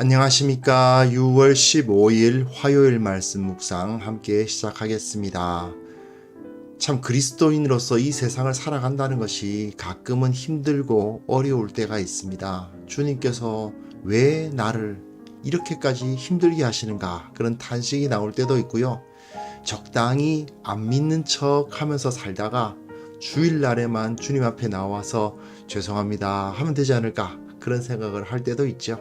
안녕하십니까. 6월 15일 화요일 말씀 묵상 함께 시작하겠습니다. 참 그리스도인으로서 이 세상을 살아간다는 것이 가끔은 힘들고 어려울 때가 있습니다. 주님께서 왜 나를 이렇게까지 힘들게 하시는가 그런 탄식이 나올 때도 있고요. 적당히 안 믿는 척 하면서 살다가 주일날에만 주님 앞에 나와서 죄송합니다 하면 되지 않을까 그런 생각을 할 때도 있죠.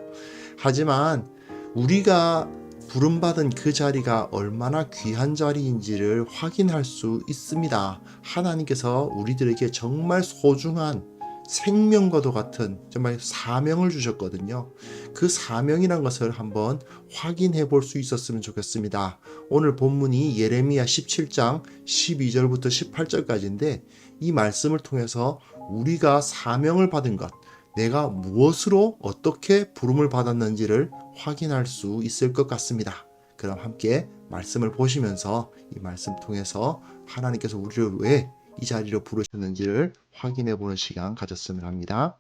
하지만 우리가 부름받은 그 자리가 얼마나 귀한 자리인지를 확인할 수 있습니다. 하나님께서 우리들에게 정말 소중한 생명과도 같은 정말 사명을 주셨거든요. 그 사명이란 것을 한번 확인해 볼 수 있었으면 좋겠습니다. 오늘 본문이 예레미야 17장 12절부터 18절까지인데 이 말씀을 통해서 우리가 사명을 받은 것, 내가 무엇으로 어떻게 부름을 받았는지를 확인할 수 있을 것 같습니다. 그럼 함께 말씀을 보시면서 이 말씀 통해서 하나님께서 우리를 왜 이 자리로 부르셨는지를 확인해 보는 시간 가졌으면 합니다.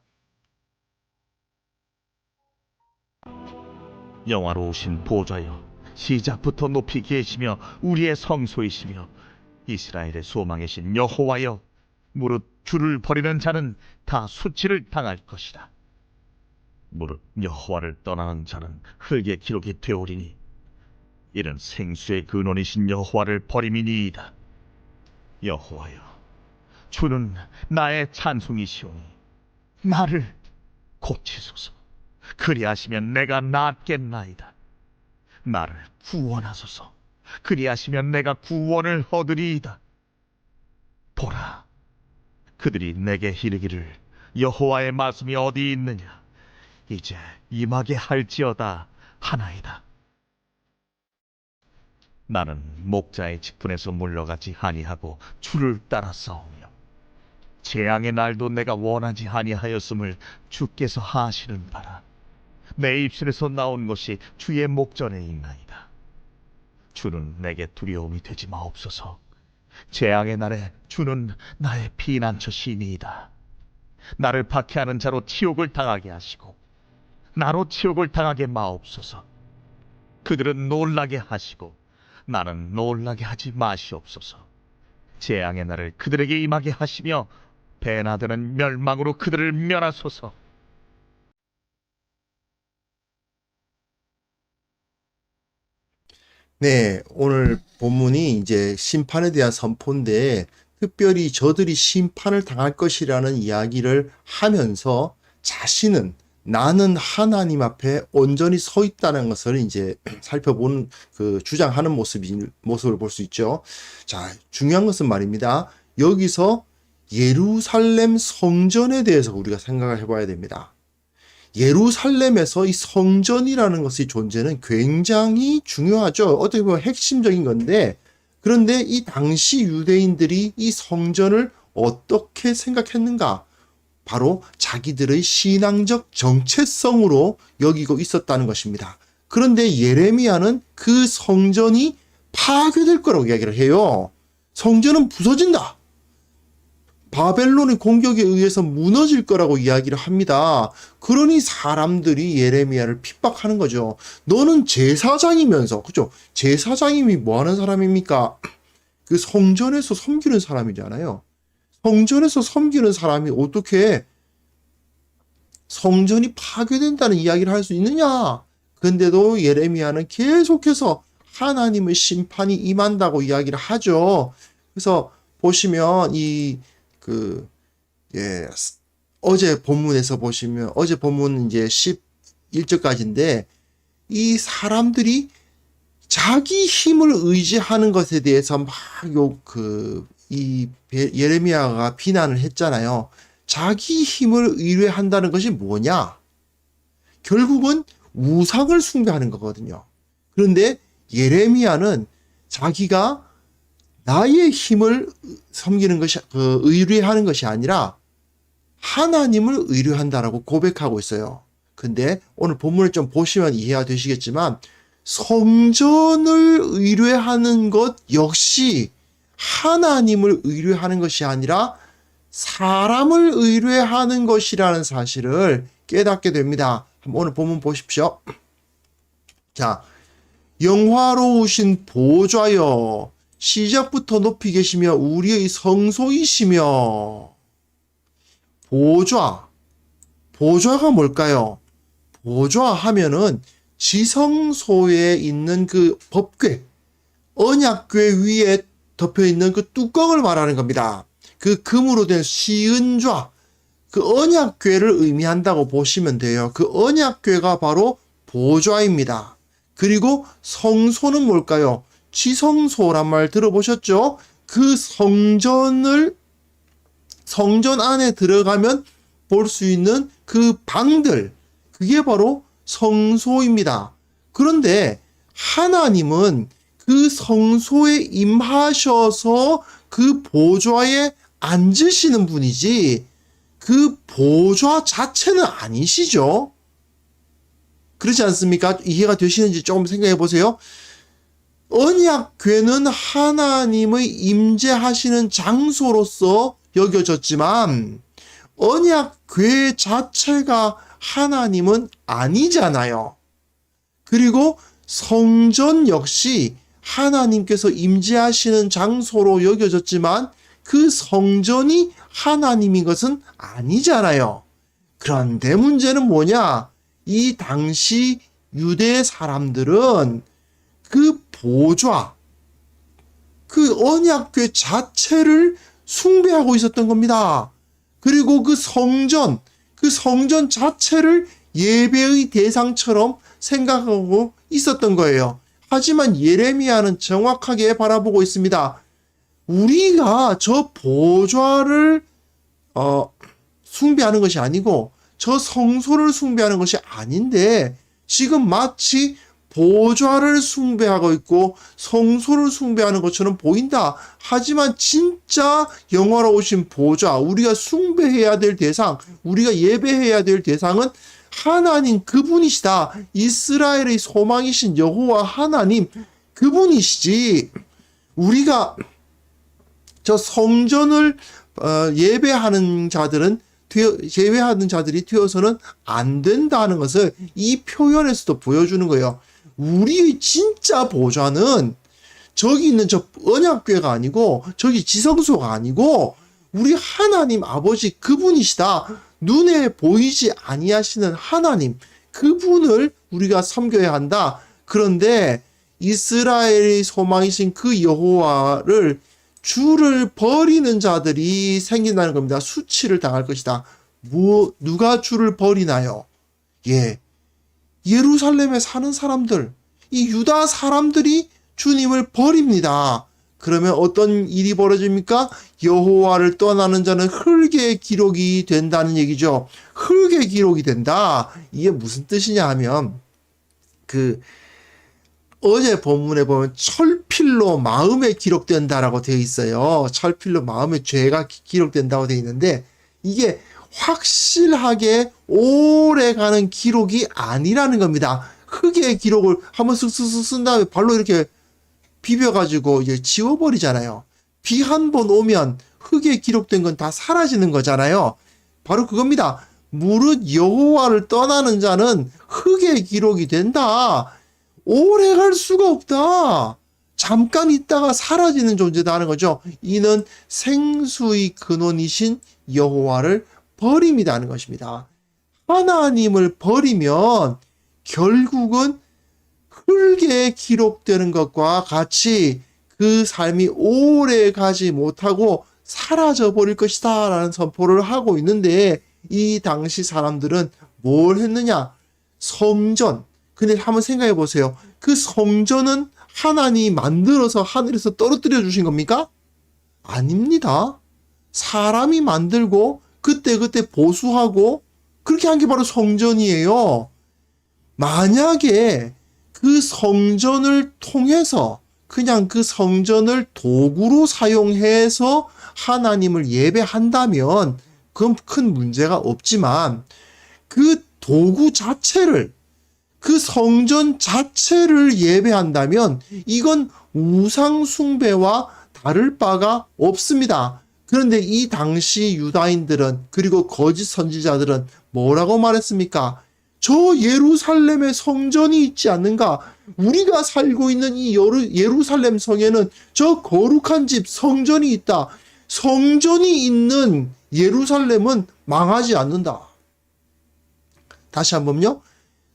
영화로우신 보좌여 시작부터 높이 계시며 우리의 성소이시며 이스라엘의 소망이신 여호와여 무릇 주를 버리는 자는 다 수치를 당할 것이다. 무릇 여호와를 떠나는 자는 흙의 기록이 되오리니 이는 생수의 근원이신 여호와를 버림이니이다. 여호와여 주는 나의 찬송이시오니 나를 고치소서. 그리하시면 내가 낫겠나이다. 나를 구원하소서. 그리하시면 내가 구원을 얻으리이다. 보라, 그들이 내게 이르기를 여호와의 말씀이 어디 있느냐? 이제 임하게 할지어다 하나이다. 나는 목자의 직분에서 물러가지 아니하고 주를 따라 싸우며 재앙의 날도 내가 원하지 아니하였음을 주께서 하시는 바라. 내 입술에서 나온 것이 주의 목전에 있나이다. 주는 내게 두려움이 되지 마옵소서. 재앙의 날에 주는 나의 피난처시니이다. 나를 박해하는 자로 치욕을 당하게 하시고 나로 치욕을 당하게 마옵소서. 그들은 놀라게 하시고 나는 놀라게 하지 마시옵소서. 재앙의 날을 그들에게 임하게 하시며 배나드는 멸망으로 그들을 멸하소서. 네, 오늘 본문이 이제 심판에 대한 선포인데 특별히 저들이 심판을 당할 것이라는 이야기를 하면서 자신은 나는 하나님 앞에 온전히 서 있다는 것을 이제 살펴보는 그 주장하는 모습이 모습을 볼 수 있죠. 자, 중요한 것은 말입니다. 여기서 예루살렘 성전에 대해서 우리가 생각을 해봐야 됩니다. 예루살렘에서 이 성전이라는 것의 존재는 굉장히 중요하죠. 어떻게 보면 핵심적인 건데, 그런데 이 당시 유대인들이 이 성전을 어떻게 생각했는가? 바로 자기들의 신앙적 정체성으로 여기고 있었다는 것입니다. 그런데 예레미야는 그 성전이 파괴될 거라고 이야기를 해요. 성전은 부서진다. 바벨론의 공격에 의해서 무너질 거라고 이야기를 합니다. 그러니 사람들이 예레미야를 핍박하는 거죠. 너는 제사장이면서, 그죠? 제사장님이 뭐 하는 사람입니까? 그 성전에서 섬기는 사람이잖아요. 성전에서 섬기는 사람이 어떻게 성전이 파괴된다는 이야기를 할 수 있느냐? 근데도 예레미야는 계속해서 하나님의 심판이 임한다고 이야기를 하죠. 그래서 보시면 이 그, 예, 어제 본문에서 보시면, 어제 본문 이제 11절까지인데, 이 사람들이 자기 힘을 의지하는 것에 대해서 막 요, 그, 이 예레미야가 비난을 했잖아요. 자기 힘을 의뢰한다는 것이 뭐냐? 결국은 우상을 숭배하는 거거든요. 그런데 예레미야는 자기가 나의 힘을 섬기는 것이 그 의뢰하는 것이 아니라 하나님을 의뢰한다라고 고백하고 있어요. 근데 오늘 본문을 좀 보시면 이해가 되시겠지만 성전을 의뢰하는 것 역시 하나님을 의뢰하는 것이 아니라 사람을 의뢰하는 것이라는 사실을 깨닫게 됩니다. 오늘 본문 보십시오. 자, 영화로우신 보좌여, 시작부터 높이 계시며 우리의 성소이시며, 보좌, 보좌가 뭘까요? 보좌 하면은 지성소에 있는 그 법궤, 언약궤 위에 덮여 있는 그 뚜껑을 말하는 겁니다. 그 금으로 된 시은좌, 그 언약궤를 의미한다고 보시면 돼요. 그 언약궤가 바로 보좌입니다. 그리고 성소는 뭘까요? 지성소란 말 들어보셨죠? 그 성전을 성전 안에 들어가면 볼 수 있는 그 방들, 그게 바로 성소입니다. 그런데 하나님은 그 성소에 임하셔서 그 보좌에 앉으시는 분이지 그 보좌 자체는 아니시죠? 그렇지 않습니까? 이해가 되시는지 조금 생각해 보세요. 언약궤는 하나님의 임재하시는 장소로서 여겨졌지만 언약궤 자체가 하나님은 아니잖아요. 그리고 성전 역시 하나님께서 임재하시는 장소로 여겨졌지만 그 성전이 하나님인 것은 아니잖아요. 그런데 문제는 뭐냐? 이 당시 유대 사람들은 그 보좌, 그 언약궤 자체를 숭배하고 있었던 겁니다. 그리고 그 성전, 그 성전 자체를 예배의 대상처럼 생각하고 있었던 거예요. 하지만 예레미야는 정확하게 바라보고 있습니다. 우리가 저 보좌를 어, 숭배하는 것이 아니고 저 성소를 숭배하는 것이 아닌데 지금 마치 보좌를 숭배하고 있고 성소를 숭배하는 것처럼 보인다. 하지만 진짜 영화로우신 보좌, 우리가 숭배해야 될 대상, 우리가 예배해야 될 대상은 하나님 그분이시다. 이스라엘의 소망이신 여호와 하나님 그분이시지. 우리가 저 성전을 어, 예배하는 자들은 예배하는 자들이 되어서는 안 된다는 것을 이 표현에서도 보여주는 거예요. 우리의 진짜 보좌는 저기 있는 저 언약궤가 아니고 저기 지성소가 아니고 우리 하나님 아버지 그분이시다. 눈에 보이지 아니하시는 하나님 그분을 우리가 섬겨야 한다. 그런데 이스라엘의 소망이신 그 여호와를 주를 버리는 자들이 생긴다는 겁니다. 수치를 당할 것이다. 뭐 누가 주를 버리나요? 예. 예루살렘에 사는 사람들, 이 유다 사람들이 주님을 버립니다. 그러면 어떤 일이 벌어집니까? 여호와를 떠나는 자는 흙의 기록이 된다는 얘기죠. 흙의 기록이 된다. 이게 무슨 뜻이냐 하면 그 어제 본문에 보면 철필로 마음에 기록된다라고 되어 있어요. 철필로 마음에 죄가 기- 기록된다고 되어 있는데 이게 확실하게 오래 가는 기록이 아니라는 겁니다. 흙의 기록을 한번 쓱쓱쓱 쓴 다음에 발로 이렇게 비벼가지고 이제 지워버리잖아요. 비 한 번 오면 흙에 기록된 건 다 사라지는 거잖아요. 바로 그겁니다. 무릇 여호와를 떠나는 자는 흙의 기록이 된다. 오래 갈 수가 없다. 잠깐 있다가 사라지는 존재다 하는 거죠. 이는 생수의 근원이신 여호와를 버림이다 하는 것입니다. 하나님을 버리면 결국은 흙에 기록되는 것과 같이 그 삶이 오래 가지 못하고 사라져 버릴 것이다 라는 선포를 하고 있는데 이 당시 사람들은 뭘 했느냐? 성전. 근데 한번 생각해 보세요. 그 성전은 하나님이 만들어서 하늘에서 떨어뜨려 주신 겁니까? 아닙니다. 사람이 만들고 그때 그때 보수하고 그렇게 한 게 바로 성전이에요. 만약에 그 성전을 통해서 그냥 그 성전을 도구로 사용해서 하나님을 예배한다면 그건 큰 문제가 없지만 그 도구 자체를 그 성전 자체를 예배한다면 이건 우상숭배와 다를 바가 없습니다. 그런데 이 당시 유다인들은 그리고 거짓 선지자들은 뭐라고 말했습니까? 저 예루살렘의 성전이 있지 않는가? 우리가 살고 있는 이 예루살렘 성에는 저 거룩한 집 성전이 있다. 성전이 있는 예루살렘은 망하지 않는다. 다시 한번요.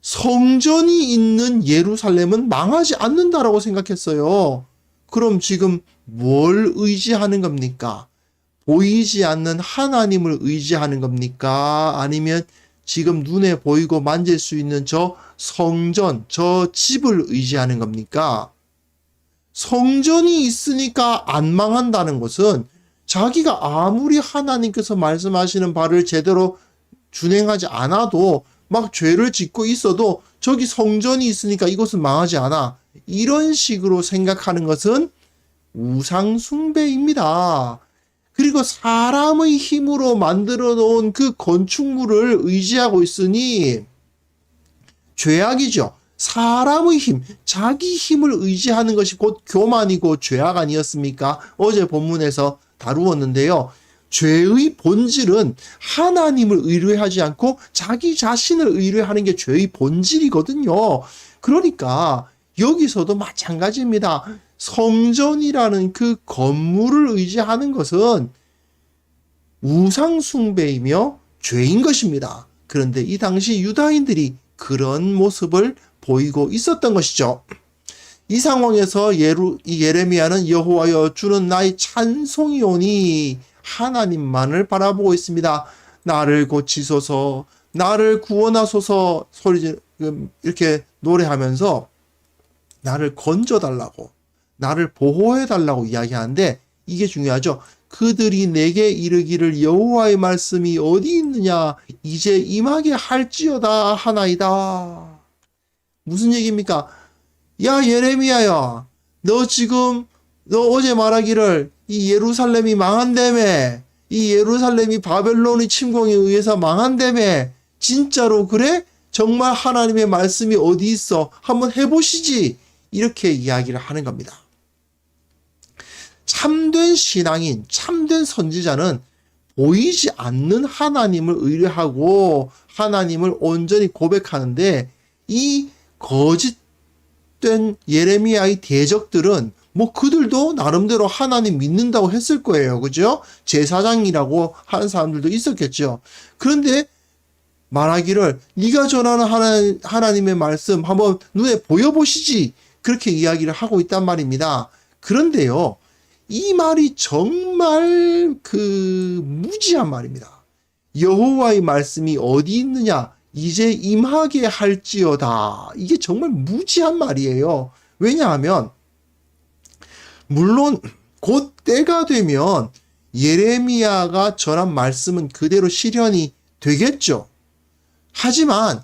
성전이 있는 예루살렘은 망하지 않는다라고 생각했어요. 그럼 지금 뭘 의지하는 겁니까? 보이지 않는 하나님을 의지하는 겁니까? 아니면 지금 눈에 보이고 만질 수 있는 저 성전, 저 집을 의지하는 겁니까? 성전이 있으니까 안 망한다는 것은 자기가 아무리 하나님께서 말씀하시는 바를 제대로 준행하지 않아도 막 죄를 짓고 있어도 저기 성전이 있으니까 이것은 망하지 않아. 이런 식으로 생각하는 것은 우상숭배입니다. 그리고 사람의 힘으로 만들어 놓은 그 건축물을 의지하고 있으니 죄악이죠. 사람의 힘, 자기 힘을 의지하는 것이 곧 교만이고 죄악 아니었습니까? 어제 본문에서 다루었는데요. 죄의 본질은 하나님을 의뢰하지 않고 자기 자신을 의뢰하는 게 죄의 본질이거든요. 그러니까 여기서도 마찬가지입니다. 성전이라는 그 건물을 의지하는 것은 우상숭배이며 죄인 것입니다. 그런데 이 당시 유다인들이 그런 모습을 보이고 있었던 것이죠. 이 상황에서 예루, 이 예레미야는 여호와여 주는 나의 찬송이오니 하나님만을 바라보고 있습니다. 나를 고치소서, 나를 구원하소서 소리 지- 음, 이렇게 노래하면서 나를 건져달라고, 나를 보호해달라고 이야기하는데 이게 중요하죠. 그들이 내게 이르기를 여호와의 말씀이 어디 있느냐 이제 임하게 할지어다 하나이다. 무슨 얘기입니까? 야 예레미야야 너 지금 너 어제 말하기를 이 예루살렘이 망한다며 이 예루살렘이 바벨론의 침공에 의해서 망한다며 진짜로 그래? 정말 하나님의 말씀이 어디 있어? 한번 해보시지 이렇게 이야기를 하는 겁니다. 참된 신앙인, 참된 선지자는 보이지 않는 하나님을 의뢰하고 하나님을 온전히 고백하는데 이 거짓된 예레미야의 대적들은 뭐 그들도 나름대로 하나님 믿는다고 했을 거예요. 그죠? 제사장이라고 하는 사람들도 있었겠죠. 그런데 말하기를 네가 전하는 하나, 하나님의 말씀 한번 눈에 보여보시지 그렇게 이야기를 하고 있단 말입니다. 그런데요. 이 말이 정말 그 무지한 말입니다. 여호와의 말씀이 어디 있느냐? 이제 임하게 할지어다. 이게 정말 무지한 말이에요. 왜냐하면 물론 곧 때가 되면 예레미야가 전한 말씀은 그대로 실현이 되겠죠. 하지만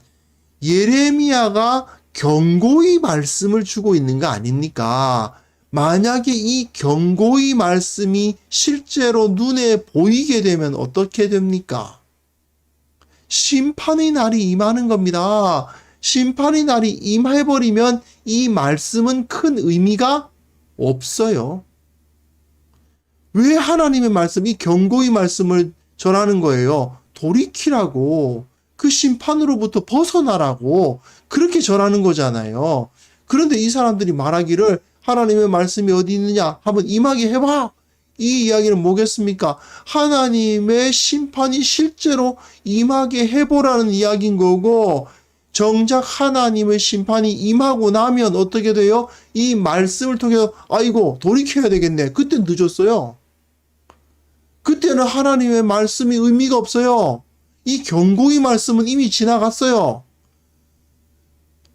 예레미야가 경고의 말씀을 주고 있는 거 아닙니까? 만약에 이 경고의 말씀이 실제로 눈에 보이게 되면 어떻게 됩니까? 심판의 날이 임하는 겁니다. 심판의 날이 임해버리면 이 말씀은 큰 의미가 없어요. 왜 하나님의 말씀, 이 경고의 말씀을 전하는 거예요? 돌이키라고, 그 심판으로부터 벗어나라고, 그렇게 전하는 거잖아요. 그런데 이 사람들이 말하기를 하나님의 말씀이 어디 있느냐? 한번 임하게 해봐. 이 이야기는 뭐겠습니까? 하나님의 심판이 실제로 임하게 해보라는 이야기인 거고, 정작 하나님의 심판이 임하고 나면 어떻게 돼요? 이 말씀을 통해서, 아이고, 돌이켜야 되겠네. 그때 늦었어요. 그때는 하나님의 말씀이 의미가 없어요. 이 경고의 말씀은 이미 지나갔어요.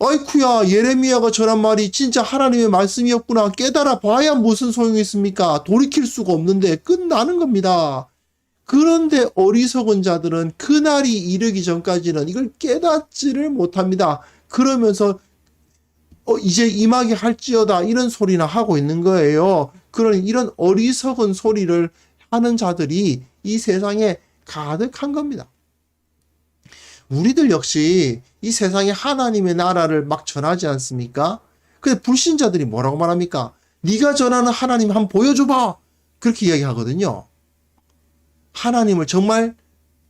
아이쿠야 예레미야가 전한 말이 진짜 하나님의 말씀이었구나 깨달아 봐야 무슨 소용이 있습니까? 돌이킬 수가 없는데 끝나는 겁니다. 그런데 어리석은 자들은 그날이 이르기 전까지는 이걸 깨닫지를 못합니다. 그러면서 어, 이제 임하게 할지어다 이런 소리나 하고 있는 거예요. 그런 이런 어리석은 소리를 하는 자들이 이 세상에 가득한 겁니다. 우리들 역시 이 세상에 하나님의 나라를 막 전하지 않습니까? 근데 불신자들이 뭐라고 말합니까? 네가 전하는 하나님 한번 보여줘봐. 그렇게 이야기하거든요. 하나님을 정말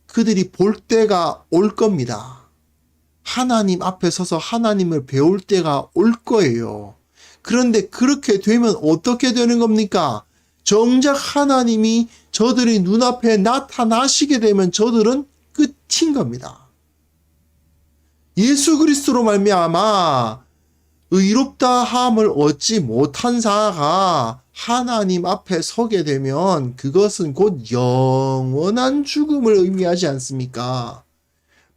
그들이 볼 때가 올 겁니다. 하나님 앞에 서서 하나님을 배울 때가 올 거예요. 그런데 그렇게 되면 어떻게 되는 겁니까? 정작 하나님이 저들이 눈앞에 나타나시게 되면 저들은 끝인 겁니다. 예수 그리스도로 말미암아 의롭다 함을 얻지 못한 자가 하나님 앞에 서게 되면 그것은 곧 영원한 죽음을 의미하지 않습니까?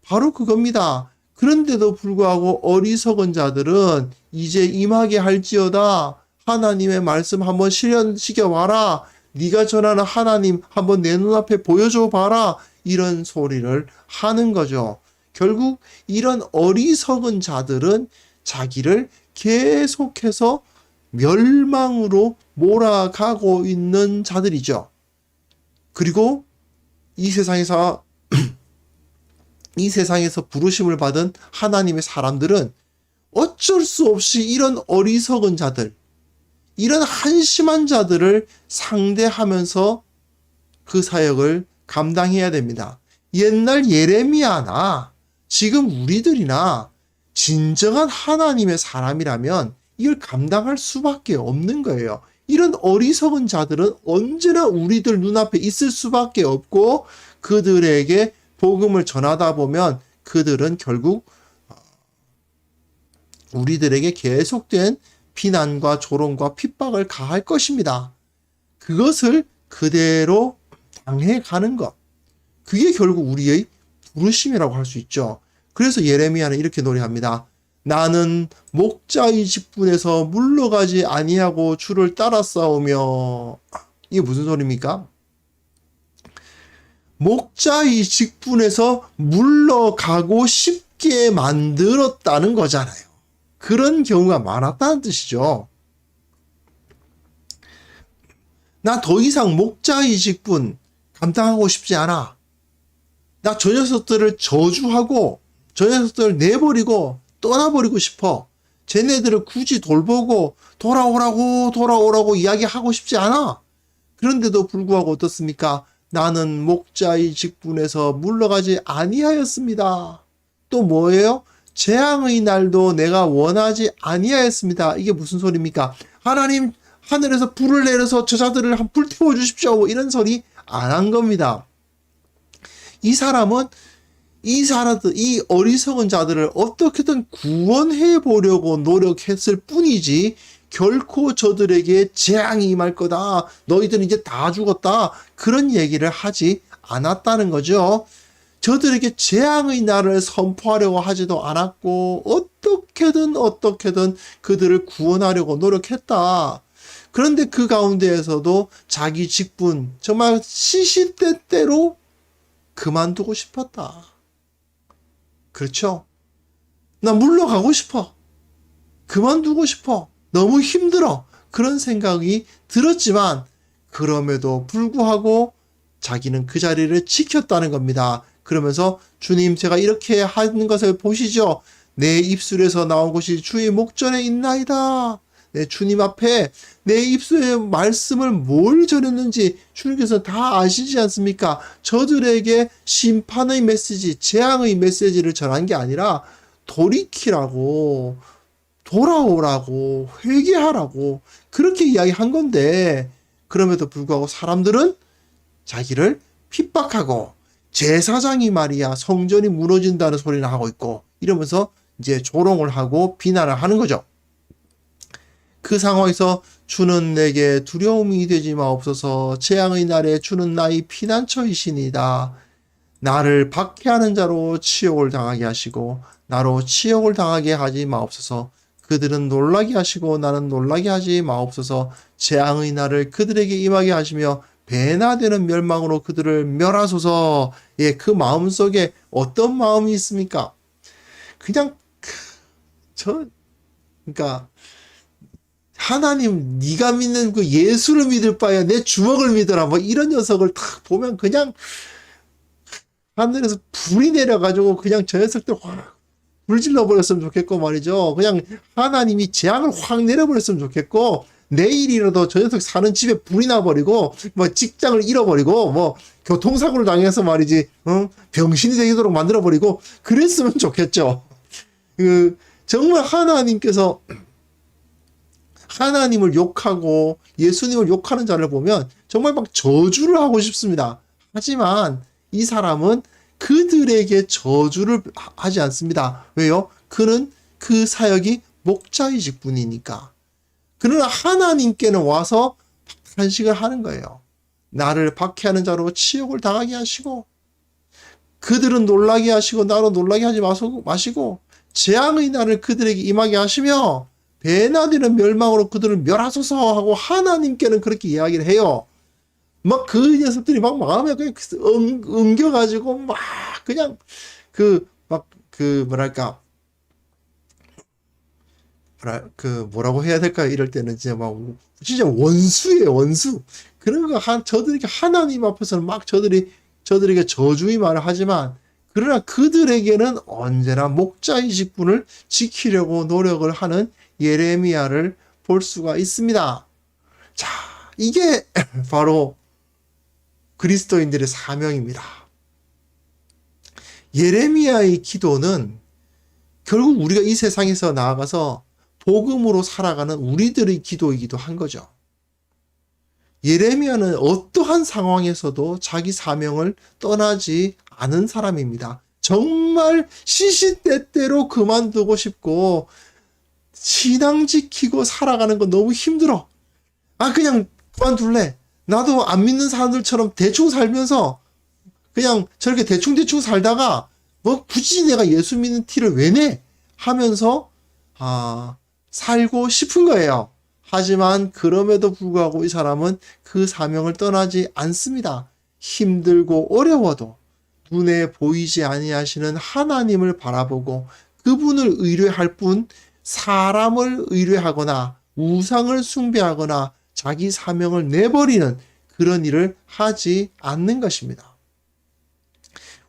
바로 그겁니다. 그런데도 불구하고 어리석은 자들은 이제 임하게 할지어다 하나님의 말씀 한번 실현시켜 봐라. 네가 전하는 하나님 한번 내 눈앞에 보여줘 봐라. 이런 소리를 하는 거죠. 결국 이런 어리석은 자들은 자기를 계속해서 멸망으로 몰아가고 있는 자들이죠. 그리고 이 세상에서 이 세상에서 부르심을 받은 하나님의 사람들은 어쩔 수 없이 이런 어리석은 자들, 이런 한심한 자들을 상대하면서 그 사역을 감당해야 됩니다. 옛날 예레미야나 지금 우리들이나 진정한 하나님의 사람이라면 이걸 감당할 수밖에 없는 거예요. 이런 어리석은 자들은 언제나 우리들 눈앞에 있을 수밖에 없고 그들에게 복음을 전하다 보면 그들은 결국 어, 우리들에게 계속된 비난과 조롱과 핍박을 가할 것입니다. 그것을 그대로 당해 가는 것. 그게 결국 우리의 부르심이라고 할 수 있죠. 그래서 예레미야는 이렇게 노래합니다. 나는 목자의 직분에서 물러가지 아니하고 주를 따라 싸우며 이게 무슨 소리입니까? 목자의 직분에서 물러가고 싶게 만들었다는 거잖아요. 그런 경우가 많았다는 뜻이죠. 나 더 이상 목자의 직분 감당하고 싶지 않아. 나 저 녀석들을 저주하고 저 녀석들을 내버리고 떠나버리고 싶어. 쟤네들을 굳이 돌보고 돌아오라고 돌아오라고 이야기하고 싶지 않아. 그런데도 불구하고 어떻습니까? 나는 목자의 직분에서 물러가지 아니하였습니다. 또 뭐예요? 재앙의 날도 내가 원하지 아니하였습니다. 이게 무슨 소리입니까? 하나님 하늘에서 불을 내려서 저자들을 한 불태워 주십시오. 뭐 이런 소리 안 한 겁니다. 이 사람은 이 사람들, 이 어리석은 자들을 어떻게든 구원해 보려고 노력했을 뿐이지 결코 저들에게 재앙이 임할 거다. 너희들은 이제 다 죽었다. 그런 얘기를 하지 않았다는 거죠. 저들에게 재앙의 날을 선포하려고 하지도 않았고 어떻게든 어떻게든 그들을 구원하려고 노력했다. 그런데 그 가운데에서도 자기 직분 정말 시시때때로 그만두고 싶었다. 그렇죠? 나 물러가고 싶어. 그만두고 싶어. 너무 힘들어. 그런 생각이 들었지만 그럼에도 불구하고 자기는 그 자리를 지켰다는 겁니다. 그러면서 주님 제가 이렇게 하는 것을 보시죠. 내 입술에서 나온 것이 주의 목전에 있나이다. 내 주님 앞에 내 입술에 말씀을 뭘 전했는지 주님께서 다 아시지 않습니까? 저들에게 심판의 메시지, 재앙의 메시지를 전한 게 아니라 돌이키라고, 돌아오라고, 회개하라고, 그렇게 이야기한 건데, 그럼에도 불구하고 사람들은 자기를 핍박하고, 제사장이 말이야, 성전이 무너진다는 소리를 하고 있고, 이러면서 이제 조롱을 하고 비난을 하는 거죠. 그 상황에서 주는 내게 두려움이 되지 마옵소서 재앙의 날에 주는 나의 피난처이시니다. 나를 박해하는 자로 치욕을 당하게 하시고 나로 치욕을 당하게 하지 마옵소서. 그들은 놀라게 하시고 나는 놀라게 하지 마옵소서. 재앙의 날을 그들에게 임하게 하시며 배나 되는 멸망으로 그들을 멸하소서. 예, 그 마음 속에 어떤 마음이 있습니까? 그냥 저 그러니까 하나님 네가 믿는 그 예수를 믿을 바야 내 주먹을 믿어라. 뭐 이런 녀석을 딱 보면 그냥 하늘에서 불이 내려가지고 그냥 저 녀석들 확 불질러 버렸으면 좋겠고 말이죠. 그냥 하나님이 재앙을 확 내려버렸으면 좋겠고 내일이라도 저 녀석 사는 집에 불이 나버리고 뭐 직장을 잃어버리고 뭐 교통사고를 당해서 말이지 어? 병신이 되도록 만들어버리고 그랬으면 좋겠죠. 그 정말 하나님께서 하나님을 욕하고 예수님을 욕하는 자를 보면 정말 막 저주를 하고 싶습니다. 하지만 이 사람은 그들에게 저주를 하- 하지 않습니다. 왜요? 그는 그 사역이 목자이직 뿐이니까. 그러나 하나님께는 와서 탄식을 하는 거예요. 나를 박해하는 자로 치욕을 당하게 하시고 그들은 놀라게 하시고 나로 놀라게 하지 마시고 재앙의 날을 그들에게 임하게 하시며 배나디는 멸망으로 그들을 멸하소서 하고 하나님께는 그렇게 이야기를 해요. 막 그 녀석들이 막 마음에 그냥 응, 엉겨가지고 막 그냥 그 막 그 뭐랄까 뭐라 그 뭐라고 해야 될까요? 이럴 때는 진짜 막 진짜 원수예요 원수. 그런 거 한 저들에게 하나님 앞에서는 막 저들이 저들에게 저주의 말을 하지만 그러나 그들에게는 언제나 목자의 직분을 지키려고 노력을 하는 예레미야를 볼 수가 있습니다. 자, 이게 바로 그리스도인들의 사명입니다. 예레미야의 기도는 결국 우리가 이 세상에서 나아가서 복음으로 살아가는 우리들의 기도이기도 한 거죠. 예레미야는 어떠한 상황에서도 자기 사명을 떠나지 않은 사람입니다. 정말 시시때때로 그만두고 싶고 신앙 지키고 살아가는 거 너무 힘들어. 아 그냥 그만둘래. 나도 안 믿는 사람들처럼 대충 살면서 그냥 저렇게 대충대충 살다가 뭐 굳이 내가 예수 믿는 티를 왜 내? 하면서 아 살고 싶은 거예요. 하지만 그럼에도 불구하고 이 사람은 그 사명을 떠나지 않습니다. 힘들고 어려워도 눈에 보이지 아니하시는 하나님을 바라보고 그분을 의뢰할 뿐 사람을 의뢰하거나 우상을 숭배하거나 자기 사명을 내버리는 그런 일을 하지 않는 것입니다.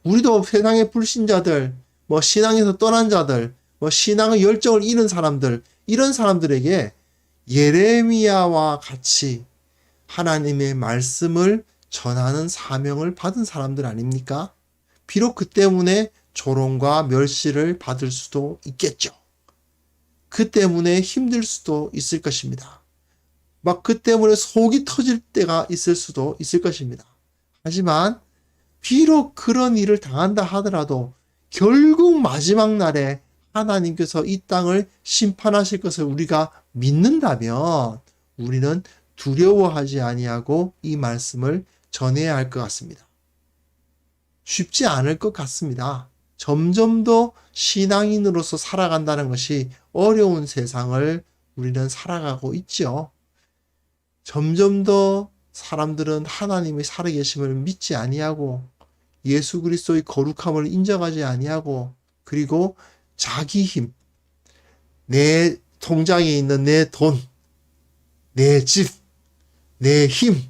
우리도 세상의 불신자들, 뭐 신앙에서 떠난 자들, 뭐 신앙의 열정을 잃은 사람들, 이런 사람들에게 예레미야와 같이 하나님의 말씀을 전하는 사명을 받은 사람들 아닙니까? 비록 그 때문에 조롱과 멸시를 받을 수도 있겠죠. 그 때문에 힘들 수도 있을 것입니다. 막 그 때문에 속이 터질 때가 있을 수도 있을 것입니다. 하지만 비록 그런 일을 당한다 하더라도 결국 마지막 날에 하나님께서 이 땅을 심판하실 것을 우리가 믿는다면 우리는 두려워하지 아니하고 이 말씀을 전해야 할 것 같습니다. 쉽지 않을 것 같습니다. 점점 더 신앙인으로서 살아간다는 것이 어려운 세상을 우리는 살아가고 있죠. 점점 더 사람들은 하나님의 살아계심을 믿지 아니하고 예수 그리스도의 거룩함을 인정하지 아니하고 그리고 자기 힘, 내 통장에 있는 내 돈, 내 집, 내 힘,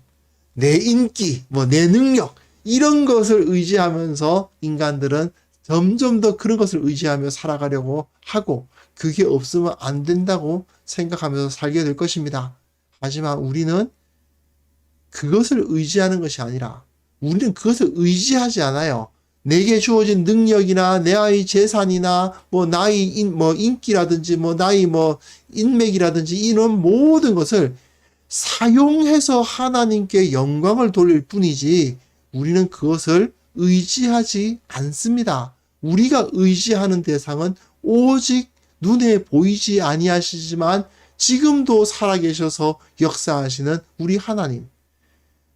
내 인기, 뭐 내 능력 이런 것을 의지하면서 인간들은 점점 더 그런 것을 의지하며 살아가려고 하고 그게 없으면 안 된다고 생각하면서 살게 될 것입니다. 하지만 우리는 그것을 의지하는 것이 아니라 우리는 그것을 의지하지 않아요. 내게 주어진 능력이나 내 아이 재산이나 뭐 나의 인, 뭐 인기라든지 뭐 나의 뭐 인맥이라든지 이런 모든 것을 사용해서 하나님께 영광을 돌릴 뿐이지 우리는 그것을 의지하지 않습니다. 우리가 의지하는 대상은 오직 눈에 보이지 아니하시지만 지금도 살아계셔서 역사하시는 우리 하나님.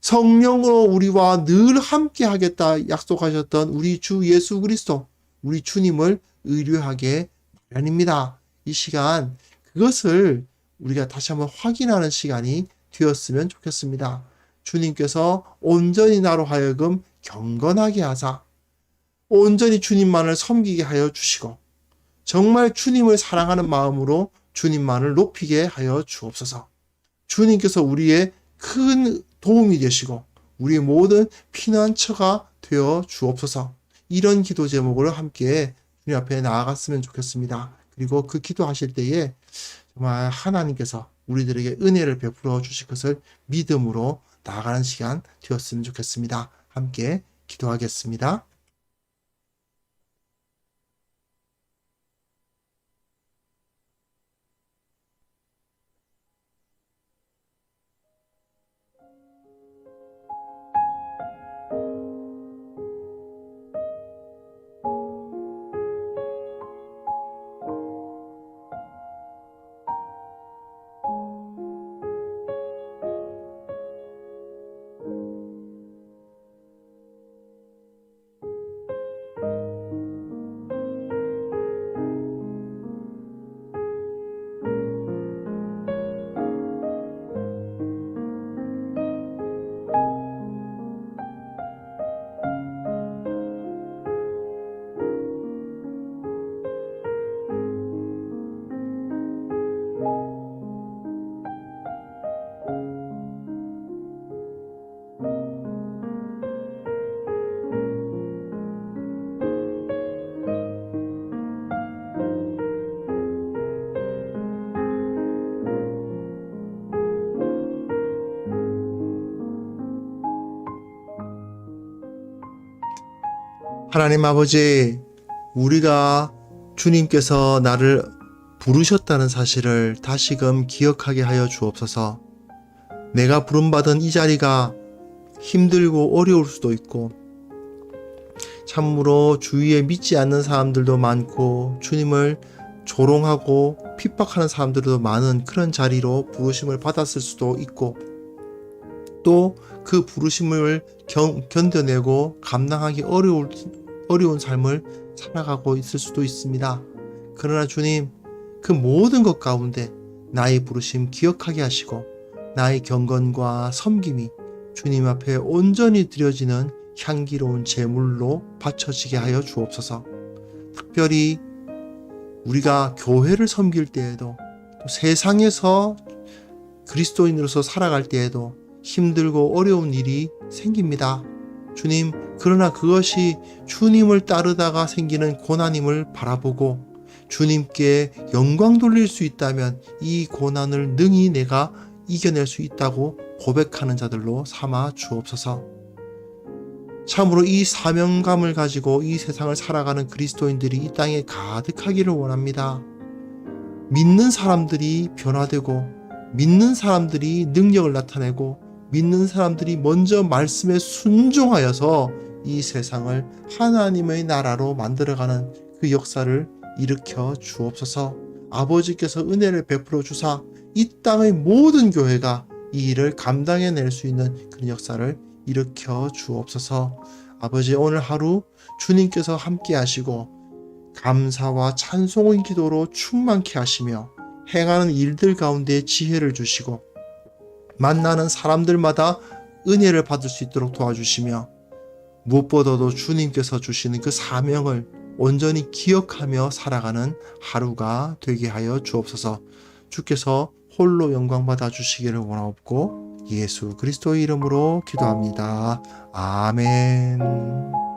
성령으로 우리와 늘 함께 하겠다 약속하셨던 우리 주 예수 그리스도, 우리 주님을 의뢰하게 마련입니다. 이 시간 그것을 우리가 다시 한번 확인하는 시간이 되었으면 좋겠습니다. 주님께서 온전히 나로 하여금 경건하게 하사 온전히 주님만을 섬기게 하여 주시고 정말 주님을 사랑하는 마음으로 주님만을 높이게 하여 주옵소서. 주님께서 우리의 큰 도움이 되시고 우리의 모든 피난처가 되어 주옵소서. 이런 기도 제목으로 함께 주님 앞에 나아갔으면 좋겠습니다. 그리고 그 기도하실 때에 정말 하나님께서 우리들에게 은혜를 베풀어 주실 것을 믿음으로 나아가는 시간 되었으면 좋겠습니다. 함께 기도하겠습니다. 하나님 아버지, 우리가 주님께서 나를 부르셨다는 사실을 다시금 기억하게 하여 주옵소서. 내가 부름받은 이 자리가 힘들고 어려울 수도 있고, 참으로 주위에 믿지 않는 사람들도 많고, 주님을 조롱하고 핍박하는 사람들도 많은 그런 자리로 부르심을 받았을 수도 있고, 또 그 부르심을 견, 견뎌내고 감당하기 어려울, 어려운 삶을 살아가고 있을 수도 있습니다. 그러나 주님, 그 모든 것 가운데 나의 부르심 기억하게 하시고, 나의 경건과 섬김이 주님 앞에 온전히 드려지는 향기로운 제물로 바쳐지게 하여 주옵소서. 특별히 우리가 교회를 섬길 때에도 또 세상에서 그리스도인으로서 살아갈 때에도 힘들고 어려운 일이 생깁니다. 주님, 그러나 그것이 주님을 따르다가 생기는 고난임을 바라보고 주님께 영광 돌릴 수 있다면 이 고난을 능히 내가 이겨낼 수 있다고 고백하는 자들로 삼아 주옵소서. 참으로 이 사명감을 가지고 이 세상을 살아가는 그리스도인들이 이 땅에 가득하기를 원합니다. 믿는 사람들이 변화되고, 믿는 사람들이 능력을 나타내고, 믿는 사람들이 먼저 말씀에 순종하여서 이 세상을 하나님의 나라로 만들어가는 그 역사를 일으켜 주옵소서. 아버지께서 은혜를 베풀어 주사 이 땅의 모든 교회가 이 일을 감당해낼 수 있는 그런 역사를 일으켜 주옵소서. 아버지 오늘 하루 주님께서 함께 하시고 감사와 찬송의 기도로 충만케 하시며 행하는 일들 가운데 지혜를 주시고 만나는 사람들마다 은혜를 받을 수 있도록 도와주시며 무엇보다도 주님께서 주시는 그 사명을 온전히 기억하며 살아가는 하루가 되게 하여 주옵소서. 주께서 홀로 영광 받아 주시기를 원하옵고 예수 그리스도의 이름으로 기도합니다. 아멘.